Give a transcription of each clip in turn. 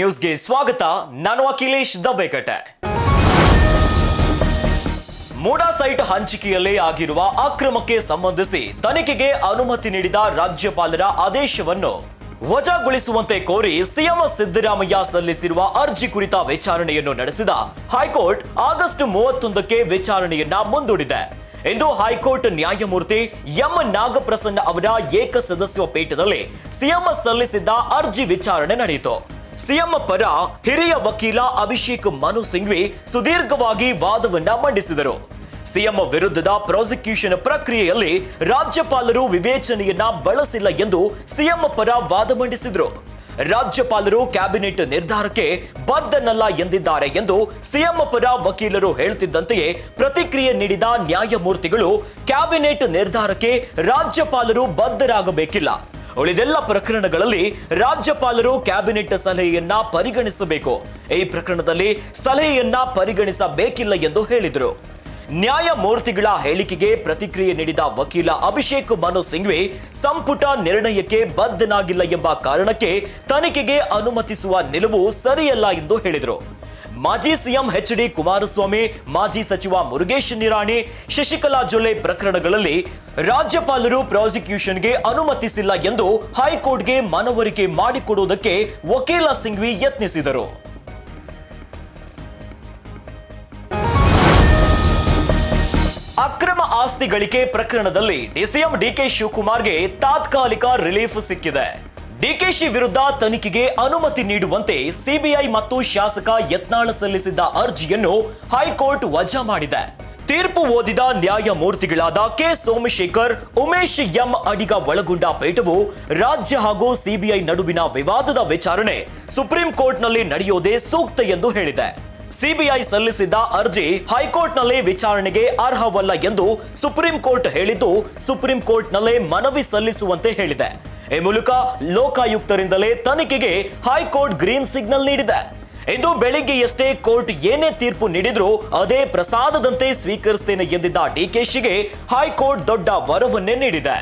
ನ್ಯೂಸ್ಗೆ ಸ್ವಾಗತ. ನಾನು ಅಖಿಲೇಶ್ ದಬ್ಬೆಕಟ್ಟೆ ಮೂಡಾ ಸೈಟ್ ಹಂಚಿಕೆಯಲ್ಲಿ ಆಗಿರುವ ಅಕ್ರಮಕ್ಕೆ ಸಂಬಂಧಿಸಿ ತನಿಖೆಗೆ ಅನುಮತಿ ನೀಡಿದ ರಾಜ್ಯಪಾಲರ ಆದೇಶವನ್ನು ವಜಾಗೊಳಿಸುವಂತೆ ಕೋರಿ ಸಿಎಂ ಸಿದ್ದರಾಮಯ್ಯ ಸಲ್ಲಿಸಿರುವ ಅರ್ಜಿ ಕುರಿತ ವಿಚಾರಣೆಯನ್ನು ನಡೆಸಿದ ಹೈಕೋರ್ಟ್ ಆಗಸ್ಟ್ ಮೂವತ್ತೊಂದಕ್ಕೆ ವಿಚಾರಣೆಯನ್ನ ಮುಂದೂಡಿದೆ. ಎಂದು ಹೈಕೋರ್ಟ್ ನ್ಯಾಯಮೂರ್ತಿ ಎಂ ನಾಗಪ್ರಸನ್ನ ಅವರ ಏಕಸದಸ್ಯ ಪೀಠದಲ್ಲಿ ಸಿಎಂ ಸಲ್ಲಿಸಿದ್ದ ಅರ್ಜಿ ವಿಚಾರಣೆ ನಡೆಯಿತು. ಸಿಎಂ ಪರ ಹಿರಿಯ ವಕೀಲ ಅಭಿಷೇಕ್ ಮನು ಸಿಂಘ್ವಿ ಸುದೀರ್ಘವಾಗಿ ವಾದವನ್ನ ಮಂಡಿಸಿದರು. ಸಿಎಂ ವಿರುದ್ಧದ ಪ್ರಾಸಿಕ್ಯೂಷನ್ ಪ್ರಕ್ರಿಯೆಯಲ್ಲಿ ರಾಜ್ಯಪಾಲರು ವಿವೇಚನೆಯನ್ನ ಬಳಸಿಲ್ಲ ಎಂದು ಸಿಎಂ ಪರ ವಾದ ಮಂಡಿಸಿದರು. ರಾಜ್ಯಪಾಲರು ಕ್ಯಾಬಿನೆಟ್ ನಿರ್ಧಾರಕ್ಕೆ ಬದ್ಧನಲ್ಲ ಎಂದಿದ್ದಾರೆ ಎಂದು ಸಿಎಂ ಪರ ವಕೀಲರು ಹೇಳುತ್ತಿದ್ದಂತೆಯೇ ಪ್ರತಿಕ್ರಿಯೆ ನೀಡಿದ ನ್ಯಾಯಮೂರ್ತಿಗಳು ಕ್ಯಾಬಿನೆಟ್ ನಿರ್ಧಾರಕ್ಕೆ ರಾಜ್ಯಪಾಲರು ಬದ್ಧರಾಗಬೇಕಿಲ್ಲ. ಉಳಿದೆಲ್ಲ ಪ್ರಕರಣಗಳಲ್ಲಿ ರಾಜ್ಯಪಾಲರು ಕ್ಯಾಬಿನೆಟ್ ಸಲಹೆಯನ್ನ ಪರಿಗಣಿಸಬೇಕು. ಈ ಪ್ರಕರಣದಲ್ಲಿ ಸಲಹೆಯನ್ನ ಪರಿಗಣಿಸಬೇಕಿಲ್ಲ ಎಂದು ಹೇಳಿದರು. ನ್ಯಾಯಮೂರ್ತಿಗಳ ಹೇಳಿಕೆಗೆ ಪ್ರತಿಕ್ರಿಯೆ ನೀಡಿದ ವಕೀಲ ಅಭಿಷೇಕ್ ಮನು ಸಿಂಘ್ವಿ, ಸಂಪುಟ ನಿರ್ಣಯಕ್ಕೆ ಬದ್ಧನಾಗಿಲ್ಲ ಎಂಬ ಕಾರಣಕ್ಕೆ ತನಿಖೆಗೆ ಅನುಮತಿಸುವ ನಿಲುವು ಸರಿಯಲ್ಲ ಎಂದು ಹೇಳಿದರು. ಮಾಜಿ ಸಿಎಂ ಎಚ್ ಡಿ ಕುಮಾರಸ್ವಾಮಿ, ಮಾಜಿ ಸಚಿವ ಮುರುಗೇಶ್ ನಿರಾಣಿ, ಶಶಿಕಲಾ ಜೊಲ್ಲೆ ಪ್ರಕರಣಗಳಲ್ಲಿ ರಾಜ್ಯಪಾಲರು ಪ್ರಾಸಿಕ್ಯೂಷನ್ಗೆ ಅನುಮತಿಸಿಲ್ಲ ಎಂದು ಹೈಕೋರ್ಟ್ಗೆ ಮನವರಿಕೆ ಮಾಡಿಕೊಡುವುದಕ್ಕೆ ವಕೀಲ ಸಿಂಘ್ವಿ ಯತ್ನಿಸಿದರು. ಅಕ್ರಮ ಆಸ್ತಿ ಗಳಿಕೆ ಪ್ರಕರಣದಲ್ಲಿ ಡಿಸಿಎಂ ಡಿಕೆ ಶಿವಕುಮಾರ್ಗೆ ತಾತ್ಕಾಲಿಕ ರಿಲೀಫ್ ಸಿಕ್ಕಿದೆ. ಡಿಕೆಶಿ ವಿರುದ್ಧ ತನಿಖೆಗೆ ಅನುಮತಿ ನೀಡುವಂತೆ ಸಿಬಿಐ ಮತ್ತು ಶಾಸಕ ಯತ್ನಾಳ ಸಲ್ಲಿಸಿದ್ದ ಅರ್ಜಿಯನ್ನು ಹೈಕೋರ್ಟ್ ವಜಾ ಮಾಡಿದೆ. ತೀರ್ಪು ಓದಿದ ನ್ಯಾಯಮೂರ್ತಿಗಳಾದ ಕೆ. ಸೋಮಶೇಖರ್, ಉಮೇಶ್ ಎಂ. ಅಡಿಗ ಒಳಗೊಂಡ ಪೀಠವು ರಾಜ್ಯ ಹಾಗೂ ಸಿಬಿಐ ನಡುವಿನ ವಿವಾದದ ವಿಚಾರಣೆ ಸುಪ್ರೀಂ ಕೋರ್ಟ್ನಲ್ಲಿ ನಡೆಯೋದೇ ಸೂಕ್ತ ಎಂದು ಹೇಳಿದೆ. ಸಿಬಿಐ ಸಲ್ಲಿಸಿದ್ದ ಅರ್ಜಿ ಹೈಕೋರ್ಟ್ನಲ್ಲಿ ವಿಚಾರಣೆಗೆ ಅರ್ಹವಲ್ಲ ಎಂದು ಸುಪ್ರೀಂ ಕೋರ್ಟ್ ಹೇಳಿದ್ದು ಸುಪ್ರೀಂ ಕೋರ್ಟ್ನಲ್ಲೇ ಮನವಿ ಸಲ್ಲಿಸುವಂತೆ ಹೇಳಿದೆ. ಈ ಮೂಲಕ ಲೋಕಾಯುಕ್ತರಿಂದಲೇ ತನಿಖೆಗೆ ಹೈಕೋರ್ಟ್ ಗ್ರೀನ್ ಸಿಗ್ನಲ್ ನೀಡಿದೆ. ಇಂದು ಬೆಳಿಗ್ಗೆಯಷ್ಟೇ ಕೋರ್ಟ್ ಏನೇ ತೀರ್ಪು ನೀಡಿದ್ರೂ ಅದೇ ಪ್ರಸಾದದಂತೆ ಸ್ವೀಕರಿಸ್ತೇನೆ ಎಂದಿದ್ದ ಡಿಕೆಶಿಗೆ ಹೈಕೋರ್ಟ್ ದೊಡ್ಡ ವರವನ್ನೇ ನೀಡಿದೆ.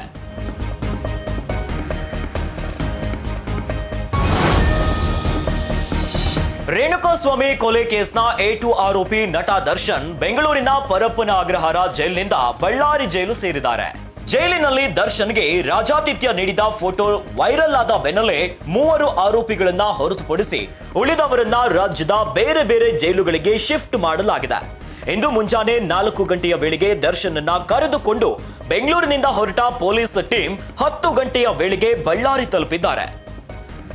ರೇಣುಕಾಸ್ವಾಮಿ ಕೊಲೆ ಕೇಸ್ನ ಎ ಟು ಆರೋಪಿ ನಟ ದರ್ಶನ್ ಬೆಂಗಳೂರಿನ ಪರಪ್ಪನ ಅಗ್ರಹಾರ ಜೈಲಿನಿಂದ ಬಳ್ಳಾರಿ ಜೈಲು ಸೇರಿದ್ದಾರೆ. ಜೈಲಿನಲ್ಲಿ ದರ್ಶನ್ಗೆ ರಾಜಾತಿಥ್ಯ ನೀಡಿದ ಫೋಟೋ ವೈರಲ್ ಆದ ಬೆನ್ನಲ್ಲೇ ಮೂವರು ಆರೋಪಿಗಳನ್ನ ಹೊರತುಪಡಿಸಿ ಉಳಿದವರನ್ನ ರಾಜ್ಯದ ಬೇರೆ ಬೇರೆ ಜೈಲುಗಳಿಗೆ ಶಿಫ್ಟ್ ಮಾಡಲಾಗಿದೆ. ಇಂದು ಮುಂಜಾನೆ ನಾಲ್ಕು ಗಂಟೆಯ ವೇಳೆಗೆ ದರ್ಶನನ್ನ ಕರೆದುಕೊಂಡು ಬೆಂಗಳೂರಿನಿಂದ ಹೊರಟ ಪೊಲೀಸ್ ಟೀಮ್ ಹತ್ತು ಗಂಟೆಯ ವೇಳೆಗೆ ಬಳ್ಳಾರಿ ತಲುಪಿದ್ದಾರೆ.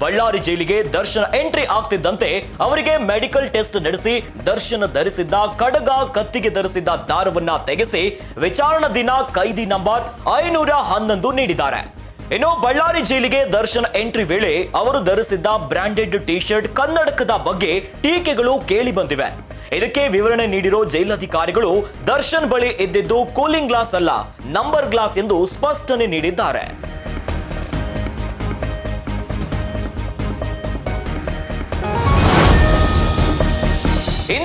ಬಳ್ಳಾರಿ ಜೈಲಿಗೆ ದರ್ಶನ್ ಎಂಟ್ರಿ ಆಗ್ತಿದ್ದಂತೆ ಅವರಿಗೆ ಮೆಡಿಕಲ್ ಟೆಸ್ಟ್ ನಡೆಸಿ ದರ್ಶನ್ ಧರಿಸಿದ್ದ, ಕಡಗ ಕತ್ತಿಗೆ ಧರಿಸಿದ್ದ ದಾರವನ್ನ ತೆಗೆಸಿ ವಿಚಾರಣಾ ದಿನ ಕೈದಿ ನಂಬರ್ ಐನೂರ ಹನ್ನೊಂದು ನೀಡಿದ್ದಾರೆ. ಇನ್ನು ಬಳ್ಳಾರಿ ಜೈಲಿಗೆ ದರ್ಶನ ಎಂಟ್ರಿ ವೇಳೆ ಅವರು ಧರಿಸಿದ್ದ ಬ್ರಾಂಡೆಡ್ ಟಿ ಶರ್ಟ್ ಕನ್ನಡಕದ ಬಗ್ಗೆ ಟೀಕೆಗಳು ಕೇಳಿ ಬಂದಿವೆ. ಇದಕ್ಕೆ ವಿವರಣೆ ನೀಡಿರೋ ಜೈಲಾಧಿಕಾರಿಗಳು, ದರ್ಶನ್ ಬಳಿ ಇದ್ದಿದ್ದು ಕೂಲಿಂಗ್ ಗ್ಲಾಸ್ ಅಲ್ಲ, ನಂಬರ್ ಗ್ಲಾಸ್ ಎಂದು ಸ್ಪಷ್ಟನೆ ನೀಡಿದ್ದಾರೆ.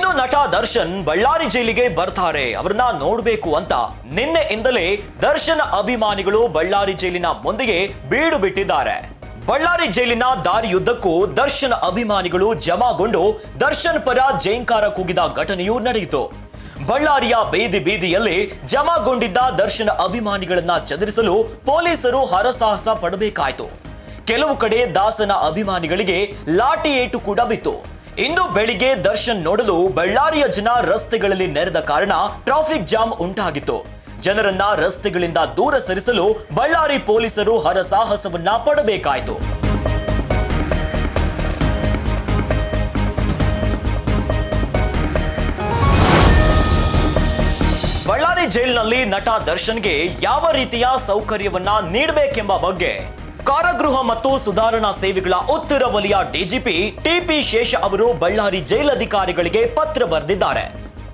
ಇಂದು ನಟ ದರ್ಶನ್ ಬಳ್ಳಾರಿ ಜೈಲಿಗೆ ಬರ್ತಾರೆ. ಅವ್ರನ್ನ ನೋಡ್ಬೇಕು ಅಂತ ನಿನ್ನೆಯಿಂದಲೇ ದರ್ಶನ್ ಅಭಿಮಾನಿಗಳು ಬಳ್ಳಾರಿ ಜೈಲಿನ ಮುಂದೆಗೆ ಬೀಡು ಬಿಟ್ಟಿದ್ದಾರೆ. ಬಳ್ಳಾರಿ ಜೈಲಿನ ದಾರಿಯುದ್ದಕ್ಕೂ ದರ್ಶನ್ ಅಭಿಮಾನಿಗಳು ಜಮಾಗೊಂಡು ದರ್ಶನ್ ಪರ ಜೈಂಕಾರ ಕೂಗಿದ ಘಟನೆಯೂ ನಡೆಯಿತು. ಬಳ್ಳಾರಿಯ ಬೀದಿ ಬೀದಿಯಲ್ಲಿ ಜಮಾಗೊಂಡಿದ್ದ ದರ್ಶನ್ ಅಭಿಮಾನಿಗಳನ್ನ ಚದುರಿಸಲು ಪೊಲೀಸರು ಹರಸಾಹಸ ಪಡಬೇಕಾಯಿತು. ಕೆಲವು ಕಡೆ ದಾಸನ ಅಭಿಮಾನಿಗಳಿಗೆ ಲಾಠಿ ಏಟು ಕೂಡ ಬಿತ್ತು. ಇಂದು ಬೆಳಿಗ್ಗೆ ದರ್ಶನ್ ನೋಡಲು ಬಳ್ಳಾರಿಯ ಜನ ರಸ್ತೆಗಳಲ್ಲಿ ನೆರೆದ ಕಾರಣ ಟ್ರಾಫಿಕ್ ಜಾಮ್ ಉಂಟಾಗಿತ್ತು. ಜನರನ್ನ ರಸ್ತೆಗಳಿಂದ ದೂರ ಸರಿಸಲು ಬಳ್ಳಾರಿ ಪೊಲೀಸರು ಹರಸಾಹಸವನ್ನ ಪಡಬೇಕಾಯಿತು. ಬಳ್ಳಾರಿ ಜೈಲಿನಲ್ಲಿ ನಟ ದರ್ಶನ್ಗೆ ಯಾವ ರೀತಿಯ ಸೌಕರ್ಯವನ್ನ ನೀಡಬೇಕೆಂಬ ಬಗ್ಗೆ ಕಾರಾಗೃಹ ಮತ್ತು ಸುಧಾರಣಾ ಸೇವೆಗಳ ಉತ್ತರ ವಲಯ ಡಿಜಿಪಿ ಟಿಪಿ ಶೇಷ ಅವರು ಬಳ್ಳಾರಿ ಜೈಲಧಿಕಾರಿಗಳಿಗೆ ಪತ್ರ ಬರೆದಿದ್ದಾರೆ.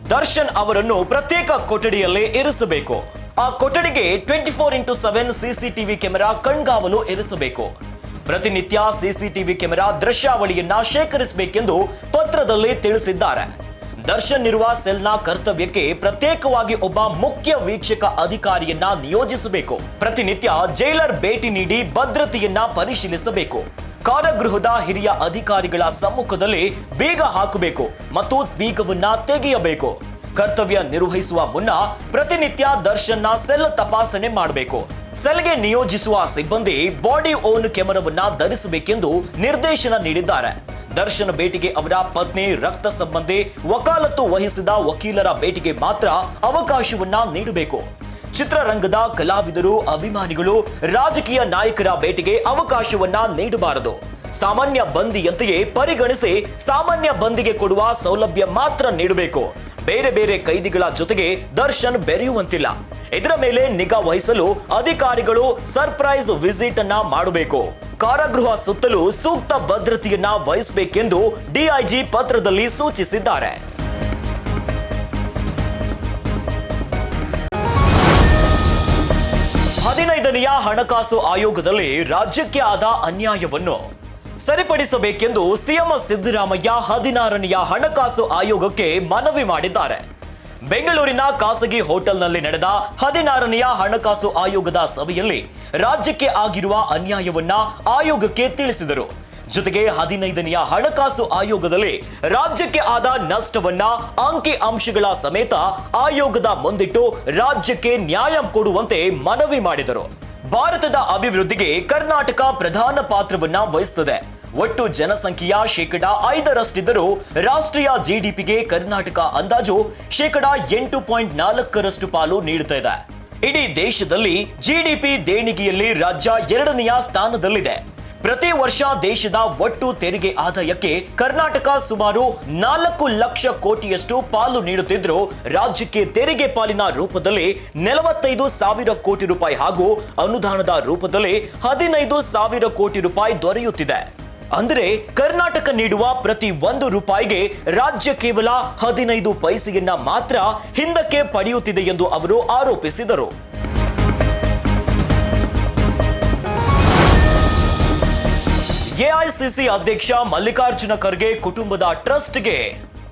ದರ್ಶನ್ ಅವರನ್ನು ಪ್ರತ್ಯೇಕ ಕೊಠಡಿಯಲ್ಲಿ ಇರಿಸಬೇಕು. ಆ ಕೊಠಡಿಗೆ twenty four into seven CCTV camera ಕಣ್ಗಾವಲು ಇರಿಸಬೇಕು. ಪ್ರತಿನಿತ್ಯ ಸಿಸಿಟಿವಿ ಕ್ಯಾಮೆರಾ ದೃಶ್ಯಾವಳಿಯನ್ನ ಶೇಖರಿಸಬೇಕೆಂದು ಪತ್ರದಲ್ಲಿ ತಿಳಿಸಿದ್ದಾರೆ. ದರ್ಶನ್ ಇರುವ ಸೆಲ್ನ ಕರ್ತವ್ಯಕ್ಕೆ ಪ್ರತ್ಯೇಕವಾಗಿ ಒಬ್ಬ ಮುಖ್ಯ ವೀಕ್ಷಕ ಅಧಿಕಾರಿಯನ್ನ ನಿಯೋಜಿಸಬೇಕು. ಪ್ರತಿನಿತ್ಯ ಜೈಲರ್ ಭೇಟಿ ನೀಡಿ ಭದ್ರತೆಯನ್ನ ಪರಿಶೀಲಿಸಬೇಕು. ಕಾರಾಗೃಹದ ಹಿರಿಯ ಅಧಿಕಾರಿಗಳ ಸಮ್ಮುಖದಲ್ಲಿ ಬೀಗ ಹಾಕಬೇಕು ಮತ್ತು ಬೀಗವನ್ನ ತೆಗೆಯಬೇಕು. ಕರ್ತವ್ಯ ನಿರ್ವಹಿಸುವ ಮುನ್ನ ಪ್ರತಿನಿತ್ಯ ದರ್ಶನ್ನ ಸೆಲ್ ತಪಾಸಣೆ ಮಾಡಬೇಕು. ಸೆಲ್ಗೆ ನಿಯೋಜಿಸುವ ಸಿಬ್ಬಂದಿ ಬಾಡಿ ಓನ್ ಕ್ಯಾಮೆರಾವನ್ನ ಧರಿಸಬೇಕೆಂದು ನಿರ್ದೇಶನ ನೀಡಿದ್ದಾರೆ. ದರ್ಶನ ಭೇಟಿಗೆ ಅವರ ಪತ್ನಿ, ರಕ್ತ ಸಂಬಂಧಿ ವಕಾಲತ್ತು ವಹಿಸಿದ ವಕೀಲರ ಭೇಟಿಗೆ ಮಾತ್ರ ಅವಕಾಶವನ್ನ ನೀಡಬೇಕು. ಚಿತ್ರರಂಗದ ಕಲಾವಿದರು, ಅಭಿಮಾನಿಗಳು, ರಾಜಕೀಯ ನಾಯಕರ ಭೇಟಿಗೆ ಅವಕಾಶವನ್ನ ನೀಡಬಾರದು. ಸಾಮಾನ್ಯ ಬಂದಿಯಂತೆಯೇ ಪರಿಗಣಿಸಿ ಸಾಮಾನ್ಯ ಬಂದಿಗೆ ಕೊಡುವ ಸೌಲಭ್ಯ ಮಾತ್ರ ನೀಡಬೇಕು. ಬೇರೆ ಬೇರೆ ಕೈದಿಗಳ ಜೊತೆಗೆ ದರ್ಶನ್ ಬೆರೆಯುವಂತಿಲ್ಲ. ಇದರ ಮೇಲೆ ನಿಗಾ ವಹಿಸಲು ಅಧಿಕಾರಿಗಳು ಸರ್ಪ್ರೈಸ್ ವಿಸಿಟ್ ಅನ್ನ ಮಾಡಬೇಕು. ಕಾರಾಗೃಹ ಸುತ್ತಲೂ ಸೂಕ್ತ ಭದ್ರತೆಯನ್ನ ವಹಿಸಬೇಕೆಂದು ಡಿಐಜಿ ಪತ್ರದಲ್ಲಿ ಸೂಚಿಸಿದ್ದಾರೆ. ಹದಿನೈದನೆಯ ಹಣಕಾಸು ಆಯೋಗದಲ್ಲಿ ರಾಜ್ಯಕ್ಕೆ ಆದ ಅನ್ಯಾಯವನ್ನು ಸರಿಪಡಿಸಬೇಕೆಂದು ಸಿಎಂ ಸಿದ್ದರಾಮಯ್ಯ ಹದಿನಾರನೆಯ ಹಣಕಾಸು ಆಯೋಗಕ್ಕೆ ಮನವಿ ಮಾಡಿದ್ದಾರೆ. ಬೆಂಗಳೂರಿನ ಖಾಸಗಿ ಹೋಟೆಲ್ನಲ್ಲಿ ನಡೆದ ಹದಿನಾರನೆಯ ಹಣಕಾಸು ಆಯೋಗದ ಸಭೆಯಲ್ಲಿ ರಾಜ್ಯಕ್ಕೆ ಆಗಿರುವ ಅನ್ಯಾಯವನ್ನ ಆಯೋಗಕ್ಕೆ ತಿಳಿಸಿದರು. ಜೊತೆಗೆ ಹದಿನೈದನೆಯ ಹಣಕಾಸು ಆಯೋಗದಲ್ಲಿ ರಾಜ್ಯಕ್ಕೆ ಆದ ನಷ್ಟವನ್ನ ಅಂಕಿ ಅಂಶಗಳ ಸಮೇತ ಆಯೋಗದ ಮುಂದಿಟ್ಟು ರಾಜ್ಯಕ್ಕೆ ನ್ಯಾಯ ಕೊಡುವಂತೆ ಮನವಿ ಮಾಡಿದರು. ಭಾರತದ ಅಭಿವೃದ್ಧಿಗೆ ಕರ್ನಾಟಕ ಪ್ರಧಾನ ಪಾತ್ರವನ್ನ ವಹಿಸುತ್ತದೆ. ಒಟ್ಟು ಜನಸಂಖ್ಯೆಯ ಶೇಕಡ ಐದರಷ್ಟಿದ್ದರೂ ರಾಷ್ಟ್ರೀಯ ಜಿಡಿಪಿಗೆ ಕರ್ನಾಟಕ ಅಂದಾಜು ಶೇಕಡ ಎಂಟು ಪಾಯಿಂಟ್ ನಾಲ್ಕರಷ್ಟು ಪಾಲು ನೀಡುತ್ತಾ ಇದೆ. ಇಡೀ ದೇಶದಲ್ಲಿ ಜಿಡಿಪಿ ದೇಣಿಗೆಯಲ್ಲಿ ರಾಜ್ಯ ಎರಡನೆಯ ಸ್ಥಾನದಲ್ಲಿದೆ. ಪ್ರತಿ ವರ್ಷ ದೇಶದ ಒಟ್ಟು ತೆರಿಗೆ ಆದಾಯಕ್ಕೆ ಕರ್ನಾಟಕ ಸುಮಾರು ನಾಲ್ಕು ಲಕ್ಷ ಕೋಟಿಯಷ್ಟು ಪಾಲು ನೀಡುತ್ತಿದ್ದರೂ ರಾಜ್ಯಕ್ಕೆ ತೆರಿಗೆ ಪಾಲಿನ ರೂಪದಲ್ಲಿ ನಲವತ್ತೈದು ಸಾವಿರ ಕೋಟಿ ರೂಪಾಯಿ ಹಾಗೂ ಅನುದಾನದ ರೂಪದಲ್ಲಿ ಹದಿನೈದು ಸಾವಿರ ಕೋಟಿ ರೂಪಾಯಿ ದೊರೆಯುತ್ತಿದೆ. ಅಂದರೆ ಕರ್ನಾಟಕ ನೀಡುವ ಪ್ರತಿ ಒಂದು ರೂಪಾಯಿಗೆ ರಾಜ್ಯ ಕೇವಲ ಹದಿನೈದು ಪೈಸೆಯನ್ನ ಮಾತ್ರ ಹಿಂದಕ್ಕೆ ಪಡೆಯುತ್ತಿದೆ ಎಂದು ಅವರು ಆರೋಪಿಸಿದರು. ಎಐಸಿಸಿ ಅಧ್ಯಕ್ಷ ಮಲ್ಲಿಕಾರ್ಜುನ ಖರ್ಗೆ ಕುಟುಂಬದ ಟ್ರಸ್ಟ್ಗೆ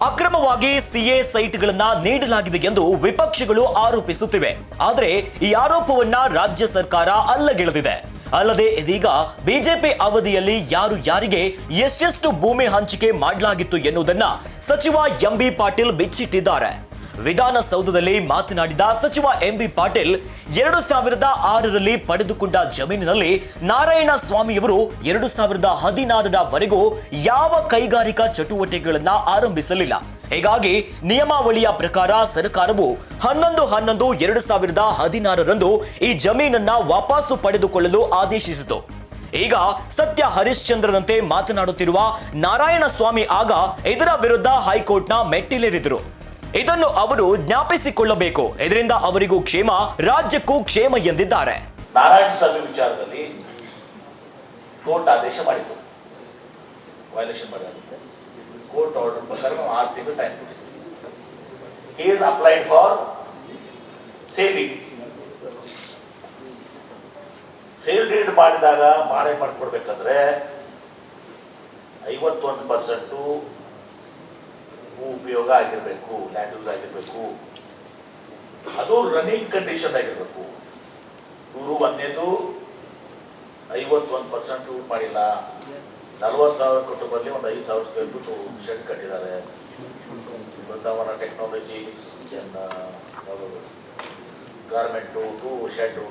ಅಕ್ರಮವಾಗಿ ಸಿಎ ಸೈಟ್ಗಳನ್ನ ನೀಡಲಾಗಿದೆ ಎಂದು ವಿಪಕ್ಷಗಳು ಆರೋಪಿಸುತ್ತಿವೆ. ಆದರೆ ಈ ಆರೋಪವನ್ನ ರಾಜ್ಯ ಸರ್ಕಾರ ಅಲ್ಲಗೆಳೆದಿದೆ. ಅಲ್ಲದೆ ಇದೀಗ ಬಿಜೆಪಿ ಅವಧಿಯಲ್ಲಿ ಯಾರು ಯಾರಿಗೆ ಎಷ್ಟೆಷ್ಟು ಭೂಮಿ ಹಂಚಿಕೆ ಮಾಡಲಾಗಿತ್ತು ಎನ್ನುವುದನ್ನ ಸಚಿವ ಎಂಬಿ ಪಾಟೀಲ್ ಬಿಚ್ಚಿಟ್ಟಿದ್ದಾರೆ. ವಿಧಾನಸೌಧದಲ್ಲಿ ಮಾತನಾಡಿದ ಸಚಿವ ಎಂಬಿ ಪಾಟೀಲ್, ಎರಡು ಸಾವಿರದ ಆರರಲ್ಲಿ ಪಡೆದುಕೊಂಡ ಜಮೀನಿನಲ್ಲಿ ನಾರಾಯಣ ಸ್ವಾಮಿಯವರು ಎರಡು ಸಾವಿರದ ಹದಿನಾರರವರೆಗೂ ಯಾವ ಕೈಗಾರಿಕಾ ಚಟುವಟಿಕೆಗಳನ್ನ ಆರಂಭಿಸಲಿಲ್ಲ. ಹೀಗಾಗಿ ನಿಯಮಾವಳಿಯ ಪ್ರಕಾರ ಸರ್ಕಾರವು ಹನ್ನೊಂದು ಹನ್ನೊಂದು ಎರಡು ಸಾವಿರದ ಹದಿನಾರರಂದು ಈ ಜಮೀನನ್ನ ವಾಪಸ್ಸು ಪಡೆದುಕೊಳ್ಳಲು ಆದೇಶಿಸಿತು. ಈಗ ಸತ್ಯ ಹರಿಶ್ಚಂದ್ರನಂತೆ ಮಾತನಾಡುತ್ತಿರುವ ನಾರಾಯಣ ಸ್ವಾಮಿ ಆಗ ಇದರ ವಿರುದ್ಧ ಹೈಕೋರ್ಟ್ನ ಮೆಟ್ಟಿಲೇರಿದ್ರು. ಇದನ್ನು ಅವರು ಜ್ಞಾಪಿಸಿಕೊಳ್ಳಬೇಕು. ಇದರಿಂದ ಅವರಿಗೂ ಕ್ಷೇಮ, ರಾಜ್ಯಕ್ಕೂ ಕ್ಷೇಮ ಎಂದಿದ್ದಾರೆ. ನಾರಾಯಣ ಸ್ವಾಮಿ ವಿಚಾರದಲ್ಲಿ ಕೋರ್ಟ್ ಆದೇಶ ಮಾಡಿತು ವೈಲೇಷನ್ ಮಾಡಿದಂತೆ. ಕೋರ್ಟ್ ಆರ್ಡರ್ ಪ್ರಕಾರ ನಾವು ಆರು ತಿಂಗಳು ಟೈಮ್ ಕೊಟ್ಟಿದ್ದೀವಿ is applied for selling sale deed ಮಾಡಿದಾಗ ಬಾಳೆ ಮಾಡ್ಕೊಡ್ಬೇಕಾದ್ರೆ ಐವತ್ತೊಂದು ಪರ್ಸೆಂಟು ಉಪಯೋಗ ಆಗಿರಬೇಕು ಲ್ಯಾಂಡ್ ಯೂಸ್ ಆಗಿರಬೇಕು. ಅದು ರನ್ನಿಂಗ್ ಕಂಡೀಷನ್ ಆಗಿರಬೇಕು. ಇವರು ಒಂದೇದು, ಐವತ್ತೊಂದು ಪರ್ಸೆಂಟ್ ಮಾಡಿಲ್ಲ. ನಲ್ವತ್ತು ಸಾವಿರ ಕುಟುಂಬದಲ್ಲಿ ಒಂದು ಐದು ಸಾವಿರ ಸ್ಕ್ವೇರ್ ಫೀಟ್ ಶೆಡ್ ಕಟ್ಟಿದ್ದಾರೆ. Brindavan Technologies garment two shed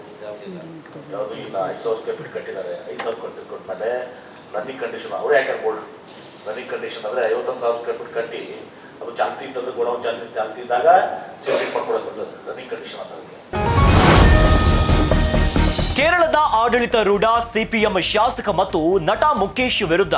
ಯಾವುದು ಇಲ್ಲ, ಐದು ಸಾವಿರ ಸ್ಕ್ವೇರ್ ಫೀಟ್ ಕಟ್ಟಿದ್ದಾರೆ. ಐದು ಸಾವಿರ ಕೊಟ್ಟು ಕೊಟ್ಮೇಲೆ ರನ್ನಿಂಗ್ ಕಂಡೀಷನ್ ಅವರೇ ಯಾಕೆ ಬೋಲ್ಡ್ ರನ್ನಿಂಗ್ ಕಂಡೀಷನ್ ಅಂದರೆ ಐವತ್ತೊಂದು ಸಾವಿರ ಸ್ಕ್ವೇರ್ ಫೀಟ್ ಕಟ್ಟಿ ಅದು ಚಾಲ್ತಿ ಇತ್ತಂದ್ರೆ ಗೋಡೌನ್ ಚಾಲ್ತಿ ಚಾಲ್ತಿ ಇದ್ದಾಗ ಸೆಪ್ರೇಟ್ ಮಾಡ್ಕೊಡಕ್ಕೆ ಬರ್ತದೆ ರನ್ನಿಂಗ್ ಕಂಡೀಷನ್ ಅಂತ ಕೇರಳದ ಆಡಳಿತ ರೂಢ, ಸಿಪಿಎಂ ಶಾಸಕ ಮತ್ತು ನಟ ಮುಖೇಶ್ ವಿರುದ್ಧ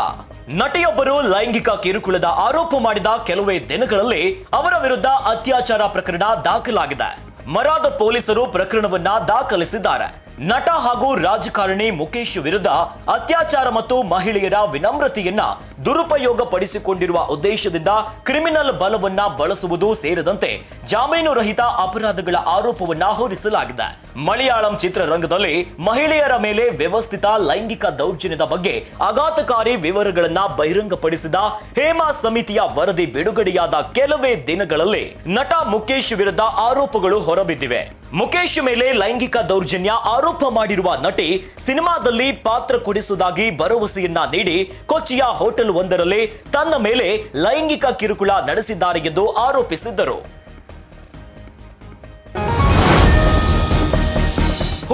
ನಟಿಯೊಬ್ಬರು ಲೈಂಗಿಕ ಕಿರುಕುಳದ ಆರೋಪ ಮಾಡಿದ ಕೆಲವೇ ದಿನಗಳಲ್ಲಿ ಅವರ ವಿರುದ್ಧ ಅತ್ಯಾಚಾರ ಪ್ರಕರಣ ದಾಖಲಾಗಿದೆ. ಮರಾದ ಪೊಲೀಸರು ಪ್ರಕರಣವನ್ನ ದಾಖಲಿಸಿದ್ದಾರೆ. ನಟ ಹಾಗೂ ರಾಜಕಾರಣಿ ಮುಖೇಶ್ ವಿರುದ್ಧ ಅತ್ಯಾಚಾರ ಮತ್ತು ಮಹಿಳೆಯರ ವಿನಮ್ರತೆಯನ್ನ ದುರುಪಯೋಗ ಪಡಿಸಿಕೊಂಡಿರುವ ಉದ್ದೇಶದಿಂದ ಕ್ರಿಮಿನಲ್ ಬಲವನ್ನ ಬಳಸುವುದು ಸೇರಿದಂತೆ ಜಾಮೀನು ರಹಿತ ಅಪರಾಧಗಳ ಆರೋಪವನ್ನ ಹೊರಿಸಲಾಗಿದೆ. ಮಲಯಾಳಂ ಚಿತ್ರರಂಗದಲ್ಲಿ ಮಹಿಳೆಯರ ಮೇಲೆ ವ್ಯವಸ್ಥಿತ ಲೈಂಗಿಕ ದೌರ್ಜನ್ಯದ ಬಗ್ಗೆ ಆಘಾತಕಾರಿ ವಿವರಗಳನ್ನ ಬಹಿರಂಗಪಡಿಸಿದ ಹೇಮಾ ಸಮಿತಿಯ ವರದಿ ಬಿಡುಗಡೆಯಾದ ಕೆಲವೇ ದಿನಗಳಲ್ಲಿ ನಟ ಮುಖೇಶ್ ವಿರುದ್ಧ ಆರೋಪಗಳು ಹೊರಬಿದ್ದಿವೆ. ಮುಖೇಶ್ ಮೇಲೆ ಲೈಂಗಿಕ ದೌರ್ಜನ್ಯ ಆರೋಪ ಮಾಡಿರುವ ನಟಿ ಸಿನಿಮಾದಲ್ಲಿ ಪಾತ್ರ ಕೊಡಿಸುವುದಾಗಿ ಭರವಸೆಯನ್ನ ನೀಡಿ ಕೊಚ್ಚಿಯ ಹೋಟೆಲ್ ಒಂದರಲ್ಲಿ ತನ್ನ ಮೇಲೆ ಲೈಂಗಿಕ ಕಿರುಕುಳ ನಡೆಸಿದ್ದಾರೆ ಎಂದು ಆರೋಪಿಸಿದ್ದರು.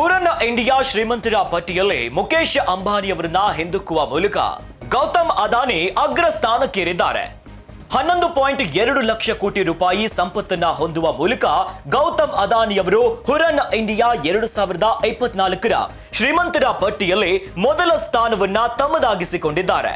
ಹುರನ್ ಇಂಡಿಯಾ ಶ್ರೀಮಂತರ ಪಟ್ಟಿಯಲ್ಲಿ ಮುಖೇಶ್ ಅಂಬಾನಿಯವರನ್ನ ಹಿಂದುಕ್ಕುವ ಮೂಲಕ ಗೌತಮ್ ಅದಾನಿ ಅಗ್ರ ಸ್ಥಾನಕ್ಕೇರಿದ್ದಾರೆ. ಹನ್ನೊಂದು ಪಾಯಿಂಟ್ ಎರಡು ಲಕ್ಷ ಕೋಟಿ ರೂಪಾಯಿ ಸಂಪತ್ತನ್ನ ಹೊಂದುವ ಮೂಲಕ ಗೌತಮ್ ಅದಾನಿಯವರು ಹುರನ್ ಇಂಡಿಯಾ ಎರಡು ಸಾವಿರದ ಇಪ್ಪತ್ನಾಲ್ಕರ ಶ್ರೀಮಂತರ ಪಟ್ಟಿಯಲ್ಲಿ ಮೊದಲ ಸ್ಥಾನವನ್ನ ತಮ್ಮದಾಗಿಸಿಕೊಂಡಿದ್ದಾರೆ.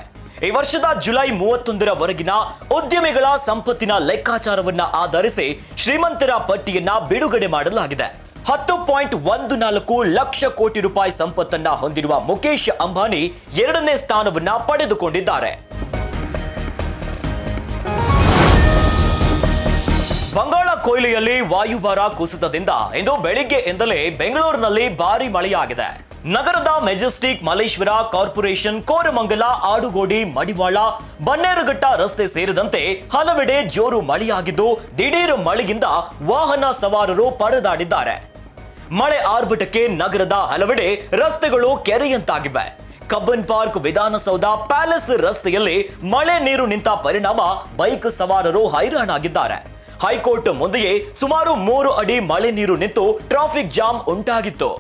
ಈ ವರ್ಷದ ಜುಲೈ ಮೂವತ್ತೊಂದರವರೆಗಿನ ಉದ್ಯಮಿಗಳ ಸಂಪತ್ತಿನ ಲೆಕ್ಕಾಚಾರವನ್ನ ಆಧರಿಸಿ ಶ್ರೀಮಂತರ ಪಟ್ಟಿಯನ್ನ ಬಿಡುಗಡೆ ಮಾಡಲಾಗಿದೆ. ಹತ್ತು ಪಾಯಿಂಟ್ ಒಂದು ನಾಲ್ಕು ಲಕ್ಷ ಕೋಟಿ ರೂಪಾಯಿ ಸಂಪತ್ತನ್ನ ಹೊಂದಿರುವ ಮುಖೇಶ್ ಅಂಬಾನಿ ಎರಡನೇ ಸ್ಥಾನವನ್ನ ಪಡೆದುಕೊಂಡಿದ್ದಾರೆ. ಬಂಗಾಳ ಕೊಯ್ಲಿಯಲ್ಲಿ ವಾಯುಭಾರ ಕುಸಿತದಿಂದ ಇಂದು ಬೆಳಿಗ್ಗೆಯಿಂದಲೇ ಬೆಂಗಳೂರಿನಲ್ಲಿ ಭಾರಿ ಮಳೆಯಾಗಿದೆ. ನಗರದ ಮೆಜೆಸ್ಟಿಕ್ ಮಲೇಶ್ವರ ಕಾರ್ಪೊರೇಷನ್ ಕೋರಮಂಗಲ ಆಡುಗೋಡಿ ಮಡಿವಾಳ ಬನ್ನೇರುಘಟ್ಟ ರಸ್ತೆ ಸೇರಿದಂತೆ ಹಲವೆಡೆ ಜೋರು ಮಳೆಯಾಗಿದ್ದು ದಿಢೀರ್ ಮಳೆಯಿಂದ ವಾಹನ ಸವಾರರು ಪರದಾಡಿದ್ದಾರೆ. ಮಳೆ ಆರ್ಭಟಕ್ಕೆ ನಗರದ ಹಲವೆಡೆ ರಸ್ತೆಗಳು ಕೆರೆಯಂತಾಗಿವೆ. ಕಬ್ಬನ್ ಪಾರ್ಕ್ ವಿಧಾನಸೌಧ ಪ್ಯಾಲೇಸ್ ರಸ್ತೆಯಲ್ಲಿ ಮಳೆ ನೀರು ನಿಂತ ಪರಿಣಾಮ ಬೈಕ್ ಸವಾರರು ಹೈರಾಣಾಗಿದ್ದಾರೆ. ಹೈಕೋರ್ಟ್ ಮುಂದೆಯೇ ಸುಮಾರು ಮೂರು ಅಡಿ ಮಳೆ ನೀರು ನಿಂತು ಟ್ರಾಫಿಕ್ ಜಾಮ್ ಉಂಟಾಗಿತ್ತು.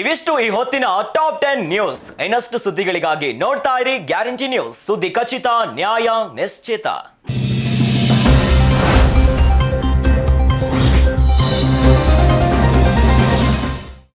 ಇವಿಷ್ಟು ಈ ಹೊತ್ತಿನ ಟಾಪ್ ಟೆನ್ ನ್ಯೂಸ್. ಇನ್ನಷ್ಟು ಸುದ್ದಿಗಳಿಗಾಗಿ ನೋಡ್ತಾ ಇರಿ ಗ್ಯಾರಂಟಿ ನ್ಯೂಸ್. ಸುದ್ದಿ ಖಚಿತ, ನ್ಯಾಯ, ನಿಶ್ಚಿತ.